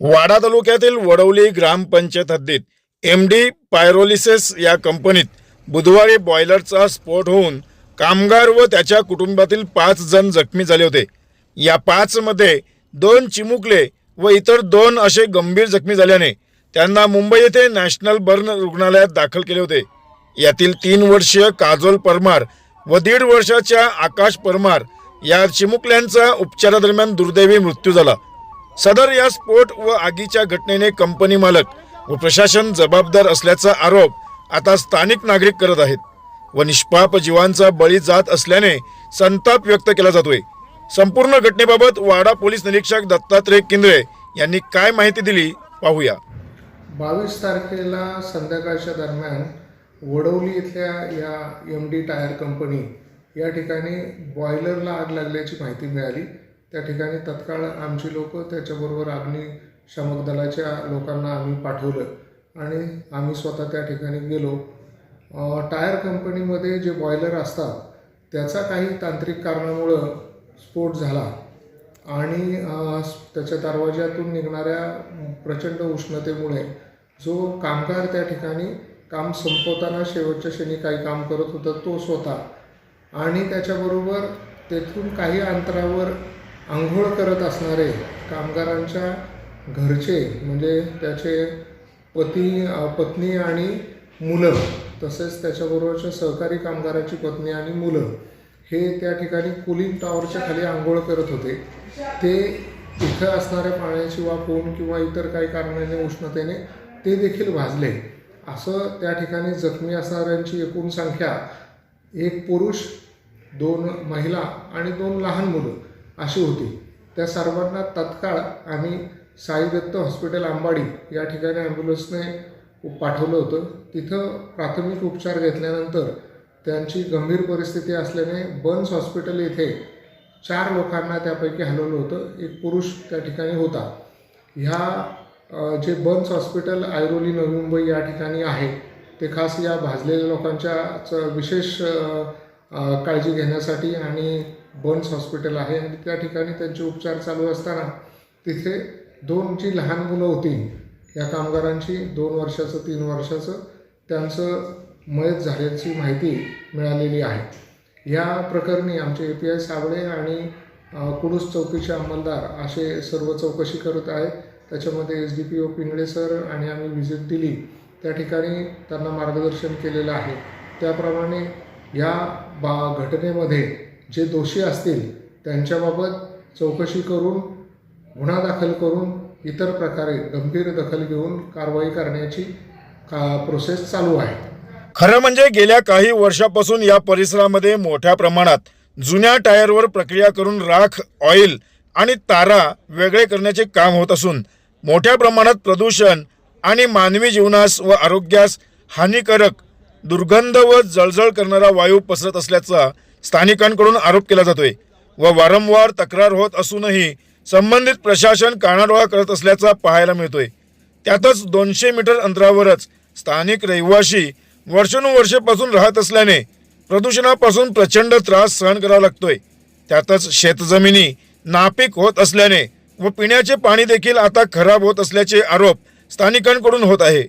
वाडा तालुक्यातील वडवली ग्रामपंचायत हद्दीत M D पायरोलिसेस या कंपनीत बुधवारी बॉयलरचा स्फोट होऊन कामगार व त्याच्या कुटुंबातील पाच जण जखमी झाले होते. या पाचमध्ये दोन चिमुकले व इतर दोन असे गंभीर जखमी झाल्याने त्यांना मुंबई येथे नॅशनल बर्न रुग्णालयात दाखल केले होते. यातील तीन वर्षीय काजोल परमार व दीड वर्षाच्या आकाश परमार या चिमुकल्यांचा उपचारादरम्यान दुर्दैवी मृत्यू झाला. सदर या स्फोट व आगीच्या घटनेने कंपनी मालक व प्रशासन जबाबदार असल्याचा आरोप आता स्थानिक नागरिक करत आहेत व निष्पाप जीवांचा बळी जात असल्याने संताप व्यक्त केला जातोय. संपूर्ण घटनेबाबत वाडा पोलीस निरीक्षक दत्तात्रय किंद्रे यांनी काय माहिती दिली पाहूया. बावीस तारखेला संध्याकाळच्या दरम्यान वडवली इथल्या या एम डी टायर कंपनी या ठिकाणी बॉयलरला आग लागल्याची माहिती मिळाली. त्या ठिकाणी तत्काळ आमची लोक त्याच्याबरोबर अग्निशामक दलाच्या लोकांना आम्ही पाठवलं. आणि आम्ही स्वतः त्या ठिकाणी गेलो. टायर कंपनीमध्ये जे बॉयलर असतात त्याचा काही तांत्रिक कारणामुळं स्फोट झाला. आणि त्याच्या दरवाज्यातून निघणाऱ्या प्रचंड उष्णतेमुळे जो कामगार त्या ठिकाणी काम संपवताना शेवटच्या क्षणी काही काम करत होता तो स्वतः. आणि त्याच्याबरोबर तेथून काही अंतरावर आंघोळ करत असणारे कामगारांच्या घरचे म्हणजे त्याचे पती पत्नी आणि मुलं तसेच त्याच्याबरोबरच्या सहकारी कामगाराची पत्नी आणि मुलं हे त्या ठिकाणी कुलिंग टॉवरच्या खाली आंघोळ करत होते. ते इथं असणाऱ्या पाण्याची वाफ होऊन किंवा इतर काही कारणाने उष्णतेने ते देखील भाजले. असं त्या ठिकाणी जखमी असणाऱ्यांची एकूण संख्या एक पुरुष दोन महिला आणि दोन लहान मुलं. अशी होती. त्या सर्वांना तत्काळ आम्ही साई दत्त हॉस्पिटल आंबाडी या ठिकाणी ॲम्ब्युलन्सने पाठवलं होतं. तिथं प्राथमिक उपचार घेतल्यानंतर त्यांची गंभीर परिस्थिती असल्याने बन्स हॉस्पिटल येथे चार लोकांना त्यापैकी हलवलं होतं. एक पुरुष त्या ठिकाणी होता. ह्या जे बन्स हॉस्पिटल ऐरोली नवी मुंबई या ठिकाणी आहे ते खास या भाजलेल्या लोकांच्या विशेष काळजी घेण्यासाठी आणि बन्स हॉस्पिटल आहे आणि त्या ठिकाणी त्यांचे उपचार चालू असताना तिथे दोन जी लहान मुलं होती या कामगारांची दोन वर्षाचं तीन वर्षाचं त्यांचं मयत झाल्याची माहिती मिळालेली आहे. या प्रकरणी आमचे ए पी आय साबळे आणि कुडूस चौकीचे अंमलदार असे सर्व चौकशी करत आहेत. त्याच्यामध्ये S D P O Pingale sir आणि आम्ही व्हिजिट दिली. त्या ठिकाणी त्यांना मार्गदर्शन केलेलं आहे. त्याप्रमाणे या बा घटनेमध्ये जे दोषी असतील त्यांच्याबाबत चौकशी करून गुन्हा दाखल करून इतर प्रकारे गंभीर दखल घेऊन कारवाई करण्याची का प्रोसेस चालू आहे. खरं म्हणजे गेल्या काही वर्षापासून या परिसरामध्ये मोठ्या प्रमाणात जुन्या टायरवर प्रक्रिया करून राख ऑइल आणि तारा वेगळे करण्याचे काम होत असून मोठ्या प्रमाणात प्रदूषण आणि मानवी जीवनास व आरोग्यास हानिकारक दुर्गंध व जळजळ करणारा वायू पसरत असल्याचा स्थानिकांकडून आरोप केला जातोय व वारंवार तक्रार होत असूनही संबंधित प्रशासन कानाडोळा करत असल्याचा पाहायला मिळतोय. त्यातच दोनशे मीटर अंतरावरच स्थानिक रहिवाशी वर्षानुवर्षेपासून राहत असल्याने प्रदूषणापासून प्रचंड त्रास सहन करावा लागतोय. त्यातच शेतजमिनी नापीक होत असल्याने व पिण्याचे पाणी देखील आता खराब होत असल्याचे आरोप स्थानिकांकडून होत आहे.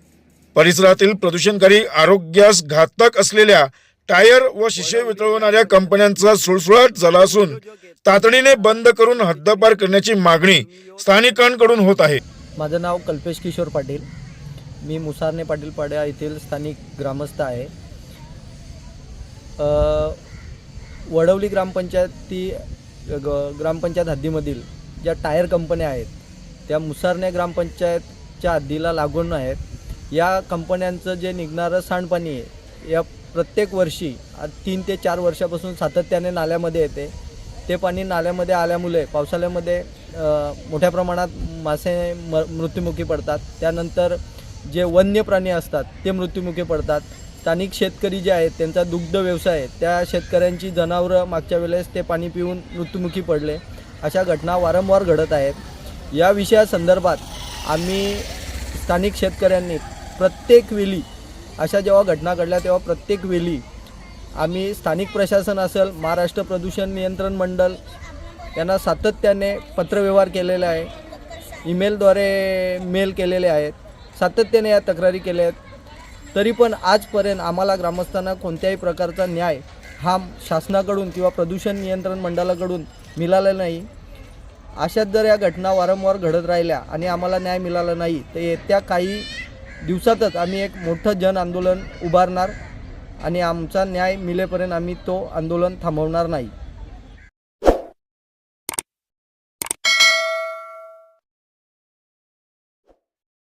परिसरातील प्रदूषणकारी आरोग्यास घातक असलेल्या टायर व शिशे वितळवणाऱ्या कंपन्यांचा सुळसुळाट झाला असून तातडीने बंद करून हद्दपार करण्याची मागणी स्थानिकांकडून होत आहे. माझं नाव कल्पेश किशोर पाटील. मी मुसारणे पाटील पाड्या येथील स्थानिक ग्रामस्थ आहे. वडवली ग्रामपंचायती ग ग्रामपंचायत हद्दीमधील ज्या टायर कंपन्या आहेत त्या मुसारने ग्रामपंचायतच्या हद्दीला लागून आहेत. या कंपन्यांचं जे निघणारं सांडपाणी आहे या प्रत्येक वर्षी तीन ते चार वर्षापासून सातत्याने नाल्यामध्ये येते. ते पाणी नाल्यामध्ये आल्यामुळे पावसाळ्यामध्ये मोठ्या प्रमाणात मासे म मृत्युमुखी पडतात. त्यानंतर जे वन्य प्राणी असतात ते मृत्युमुखी पडतात. स्थानिक शेतकरी जे आहेत त्यांचा दुग्ध व्यवसाय आहे त्या शेतकऱ्यांची जनावरं मागच्या वेळेस ते पाणी पिऊन मृत्युमुखी पडले. अशा घटना वारंवार घडत आहेत. या विषयासंदर्भात आम्ही स्थानिक शेतकऱ्यांनी प्रत्येक वेळी अशा जेव्हा घटना घडल्या तेव्हा प्रत्येक वेळी आम्ही स्थानिक प्रशासन असेल महाराष्ट्र प्रदूषण नियंत्रण मंडळ यांना सातत्याने पत्रव्यवहार केलेले आहे. ईमेलद्वारे मेल केलेले आहेत. सातत्याने या तक्रारी केल्या आहेत. तरी पण आजपर्यंत आम्हाला ग्रामस्थांना कोणत्याही प्रकारचा न्याय हा शासनाकडून किंवा प्रदूषण नियंत्रण मंडळाकडून मिळाला नाही. अशाच जर या घटना वारंवार घडत राहिल्या आणि आम्हाला न्याय मिळाला नाही तर येत्या काही दिवसातच आम्ही एक मोठं जन आंदोलन उभारणार आणि आमचा न्याय मिळेपर्यंत आम्ही तो आंदोलन थांबवणार नाही.